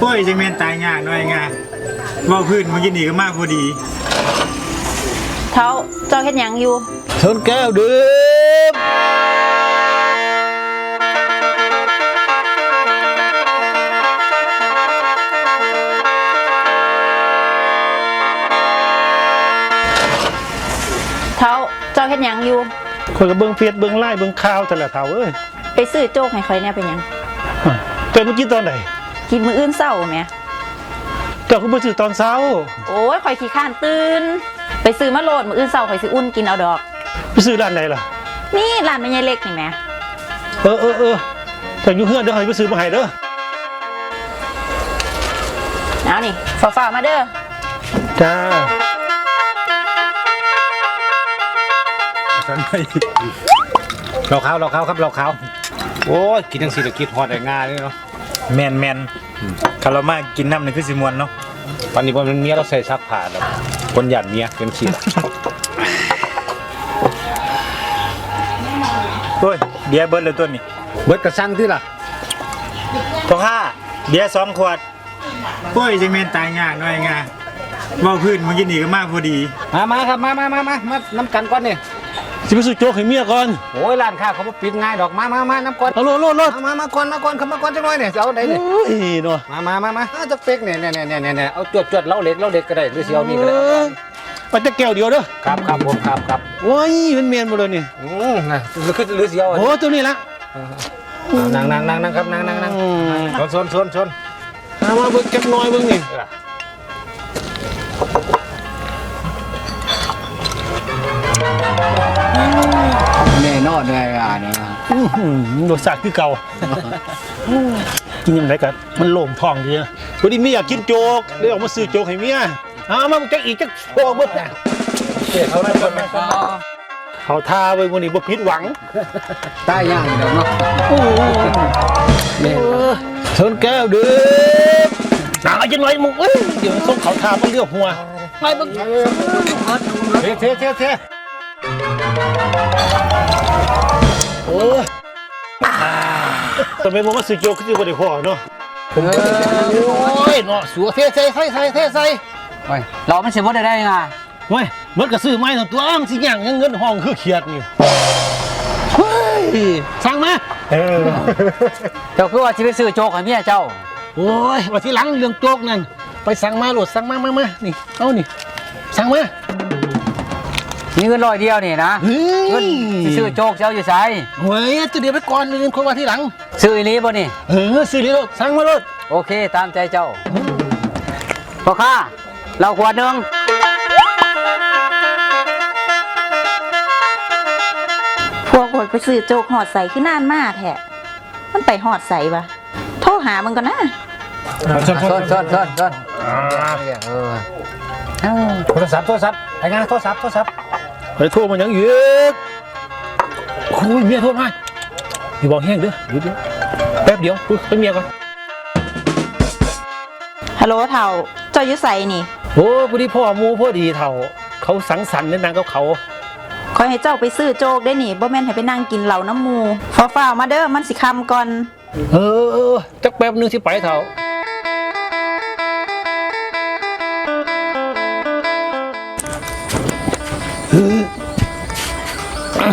โอ้ยจังแม่นตายยากหน่อยไงเว่าพื้นเมื่อกี้นี่ก็มากพอดีเท้าเจ้าเฮ็ดหยังอยู่ ชนแก้วดื่มเท้าเจ้าเฮ็ดหยังอยู่คนก็เบิ่งเฟียดเบิ่งไล่เบิ่งข่าวแต่ละเท่าเอ้ยไปซื้อโจ๊กให้ข่อยแหน่เป็นหยัง แต่เมื่อกี้ตอนไหน กินมื้ออื่นเช้าแหมเจ้าคือบ่ซื้อตอนเช้า โอ้ยข่อยขี้ข้านตื่น ไปซื้อมาโหลดมื้ออื่นเช้าข่อยสิอุ่นกินเอาดอก ไปซื้อร้านไหนล่ะ นี่ร้านแม่ใหญ่เล็กนี่แหมเออเออเออแต่อยู่เฮือนเดี๋ยวให้ไปซื้อมาให้เด้อเอานี่ฝ่าๆมาเด้อ จ้าสันไปเราเขาเราเขาครับเราเขาโอ้ยกินทั้งสี่ตะกิดหอดแต่งาเลยเนาะ แมนแมนคารามากินน้ำนี่คือสิมวนเนาะตอนนี้พอมันเมียเราใส่ซักผ้าแล้วคนหยาดเมียเป็นขีดโอ้ยเบียร์เบิร์ดเลยตัวนี้เบิดกระซังที่ล่ะพ่อข้าเบียร์สองขวดโอ้ยจังแม่นตายยากหน่อยไงเว่าพื้นเมื่อกี้นี่ก็มากพอดี มามาครับ มามามามามาน้ำกันก่อนนี่ สิไปซื้อโจ๊กให้เมียก่อนโอ้ยร้านค้าเขาบ่ปิดง่ายดอกมามามาน้ำก่อนเอาโลดโลดโลดมามามาก่อนมาก่อนเข้ามาก่อนจังหน่อยเนี่ยจะเอาไหนเนี่ยโอ้ยเนาะมามามามาเอาจะเป๊กเนี่ยเนี่ยเนี่ยเนี่ยเนี่ยเอาจวดจวดเล่าเล็กเล่าเล็กก็ได้หรือเสียวนี่ก็ได้เออไปแต่แก้วเดียวเด้อครับครับผมครับครับโอ้ยมันเมียนบ่เลยนี่อืมนะหรือคือหรือเสียวโอ้ตัวนี้ละนั่งนั่งนั่งนั่งครับนั่งนั่งนั่งอืมชนชนชนชนเอามาเบิ่งจักหน่อยเบิ่งนี่แน่นอ นเลยอะเนี่ยอื้อหือรสชาติคือเก่ากินยังไงกันมันโล่งท้องดีนะวันนี้เมียอยากกินโจ๊กเลยออกมาซื้อโจ๊กให้เมียเอามาจักอีกจักโชว์เบิ่งเขาได้คนไหมเขาทาไว้วันนี้บ่ผิดหวังใต้ย่างเดี๋ยวเนาะชนแก้วดื่มหนาจังไรมึงเอ้ยเดี๋ยวส่งเขาทามันเลือกหัวไปมึงเทเทเทเท โอ้ยทำไมมึงมาซื้อโจ๊กคือบ่ได้พอเนาะโอ้ยเนาะสัวเทใส่ใส่ใส่เทใส่โอ้ยเราไม่ใช่บ่ได้ได้ไงเว้ยมันก็ซื้อไม้ตัวตัวมันสิย่างเงินห้องคือเขียดนี่เฮ้ยสั่งมาเออเจ้าคือว่าสิไปซื้อโจ๊กให้เมียเจ้า โอ้ยว่าที่หลังเรื่องโจ๊กนั่นไปสั่งมาโหลดสั่งมามามานี่เอานี่สั่งมา มีเงินร้อยเดียวนี่นะเฮ้เงินยสิซื้อโจ๊กเจ้าอยู่ไสเฮ้ยจะเดี๋ยวไปก่อนเรื่องคนว่าที่หลัง ซื้ออีหลีบ่นี่ เออซื้อเลยโลดสั่งมาโลดโอเคตามใจเจ้าพ่อค้าเราขวดหนึงพวกข่อยไปซื้อโจ๊กหอดใส่คือนานมากแท้มันไปหอดใส่ปะโทรหามันก่อนนะ ชนชชนนชนชนชนเออเอ้าโทรศัพท์โทรศัพท์ไปงานโทรศัพท์โทรศัพท์ ไปโทรมันยังอีกโอ้ยเมียโทรมาอย่าบอกแห้งเด้อเดี๋ยวเดี๋ยวแป๊บเดียวอุ๊ยไปเมียก่อนฮัลโหลเฒ่าเจ้าอยู่ใส่นี่โอ้พอดีพ่อหมูพอดีเท่า เขาสังสรรค์ในนางกับเขาขอยให้เจ้าไปซื้อโจ๊กได้นี่บ่แม่นให้ไปนั่งกินเหล้าน้ำหมูฟ้าวๆมาเด้อมันสิคำก่อน เออเออจักแป๊บหนึงสิไปเท่า เ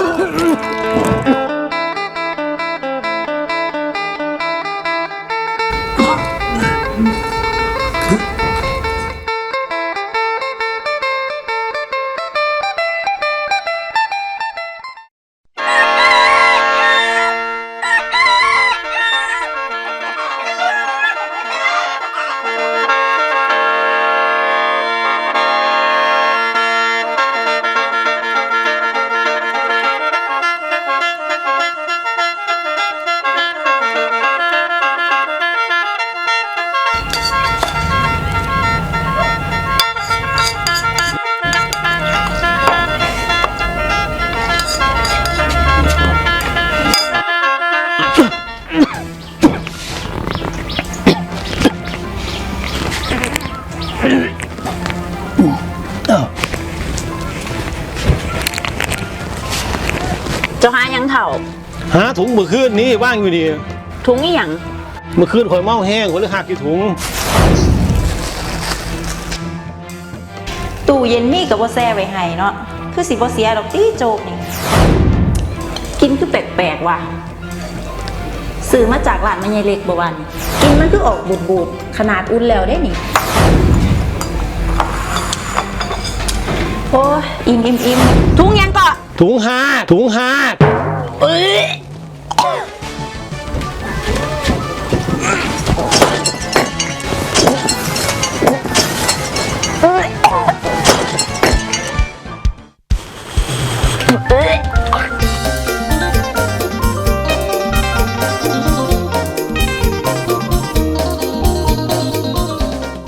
หาถุงมือคืนนี่ว่างอยู่นี่ถุงอีหยังมือคืนข่อยเมาแห้งข่อยเลยหักอยู่ถุง ตู้เย็นมีกับบ่แซ่ไว้ให้เนาะคือสิบ่เสียดอกตี้โจกนี่กินคือแปลกๆว่ะซื้อมาจากร้านแม่ยายเล็กบ่วันกินมันคือออกบูดๆขนาดอุ่นแล้วได้นี่โอ้ยอิ่มอิ่มอิ่มถุงยังก็ถุงห้าถุงห้า Ui!